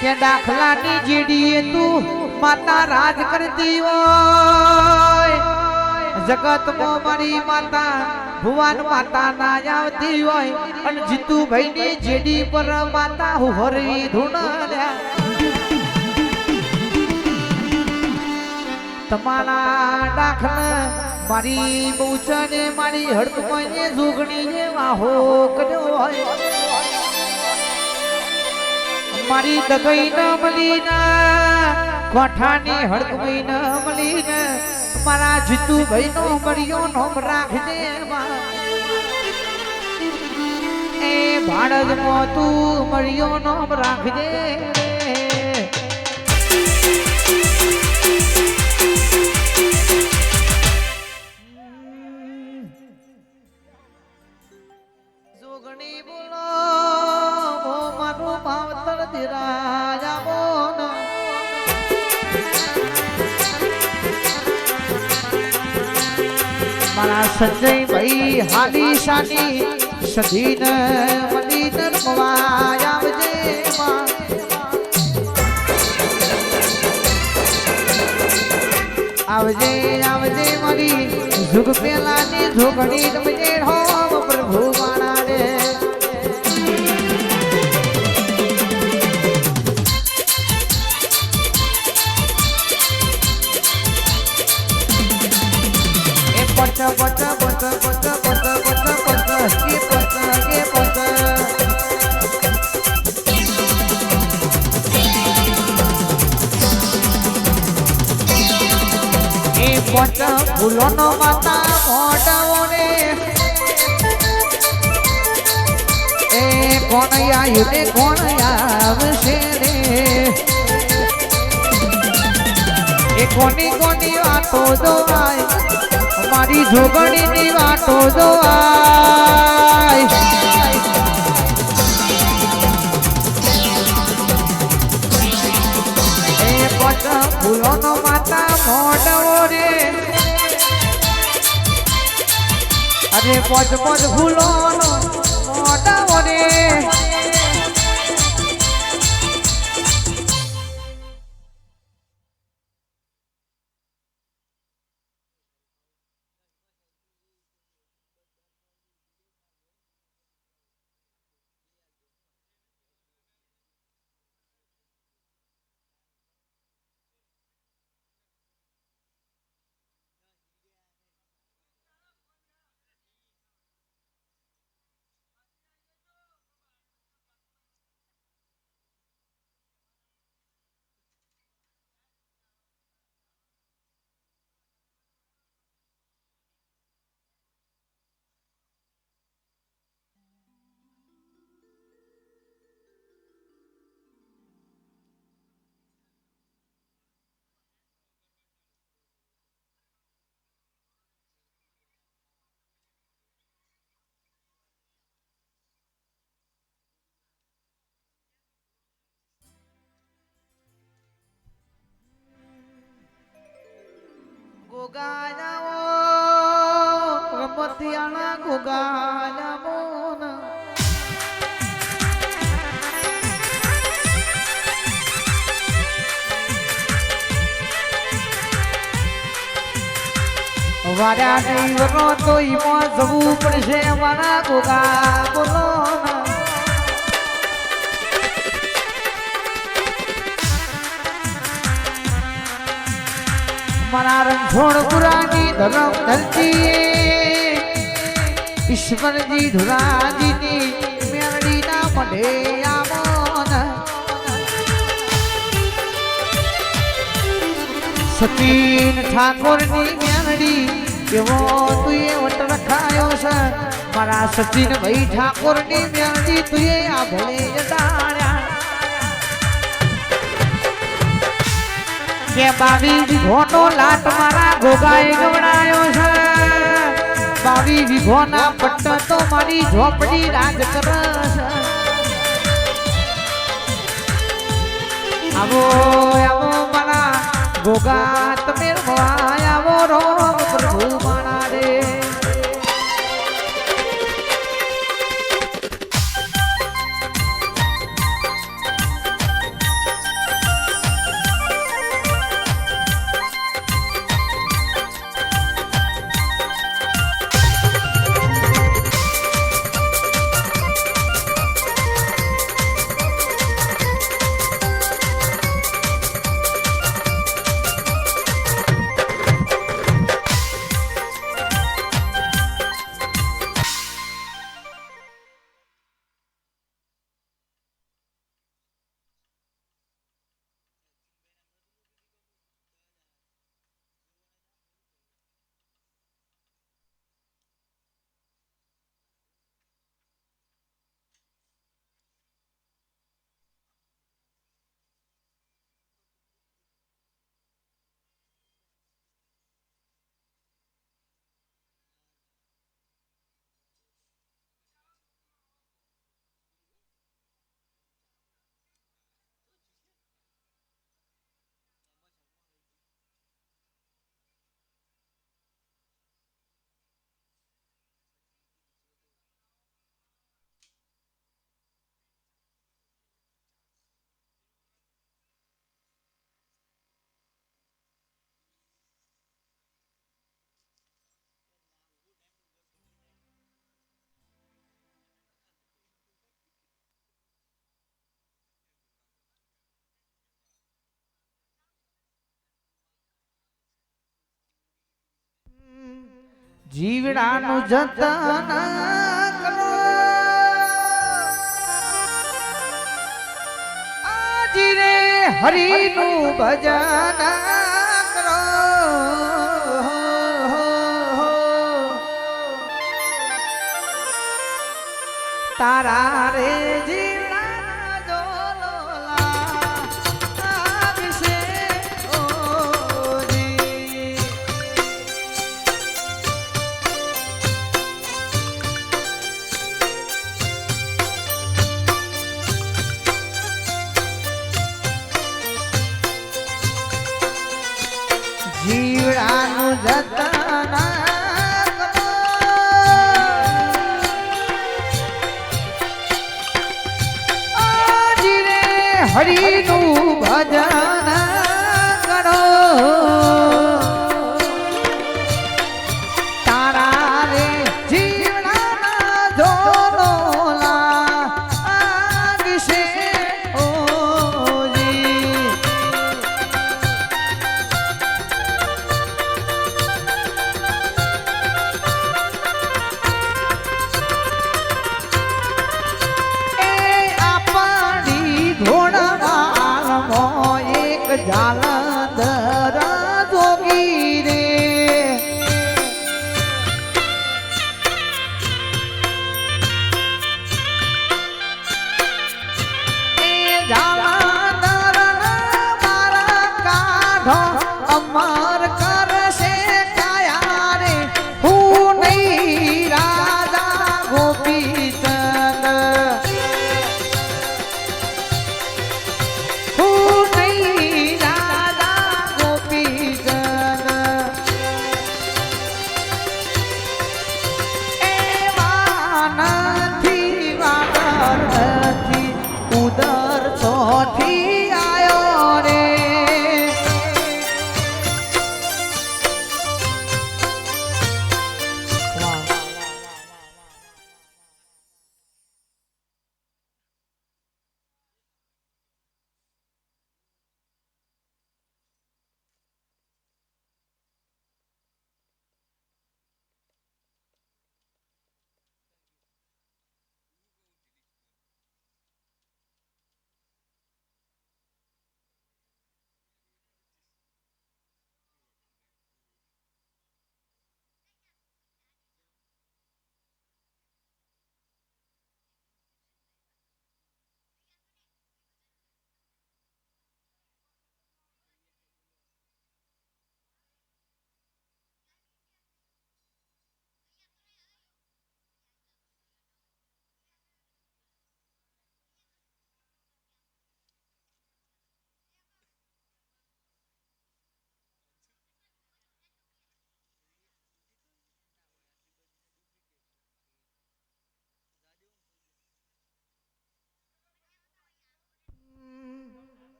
કે દાખલાની જીડીએ તું માતા રાજ કરતી હોય. જગતમાં મારી માતા, ભુવન માતા ના આવતી હોય. અને જીતુભાઈ ની જેડી પર માતા હરી હરવી ધૂણા તમારા દાખલા મારી બહુ બહુચને મારી હડકમાં જોગણી ને વાહો કર્યો હોય. મારી દગઈ ન મલીના કોઠાની હડકઈ ન મલીને મારા જીતુભાઈ નો મળ્યો નોમ રાખજે એ ભાડજ મો તું મળ્યો નોમ રાખજે મારા સંજય ભાઈ હાલી શાની સધીન મલીન રમવા આવજે. આવજે આવજે મારી જુગ પેલાની જોગણી રમજે હો પ્રભુ મારા ફૂલોનો માતા મોઢાઓ રે એ કોણ આયુ ને કોણ આવશે રે એ કોની કોની વાતો જોવાય મારી જોગણીની વાતો જોવાય એ પટ ફૂલોનો માતા મોડવો રે. અરે પચ પચ ફૂલોનો મોડવો રે. ગોગાયાઓ રમતિયાણા નહીં વગો તો ઈમાં જવું પડશે મારા ગોગા બોલો. મારા રણછોડપુરાની ધરમ ધરતી ઈશ્વરજી ધુરાજીની મેરડીના મઢે આવોન સતીન ઠાકોરની મેરડી, એવો તું એ વટ રખાયો છે. મારા સચિન ભાઈ ઠાકોરની મેરડી, તું એ આ ભલે જતાડ્યા કે બાવી વિઘોનો લાટ મારા ગોગાએ ગવડાયો છે. બાવી વિઘોના પટ્ટ તો મારી ઝોપડી રાજ કરે છે. આવો આવો મારા ગોગા તમે રમવા જીવડાનું જતન કરો. આજીરે હરિનું ભજન કરો. તારા રે જીવ હરી નો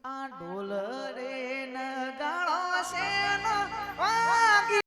આ ઢોલ રે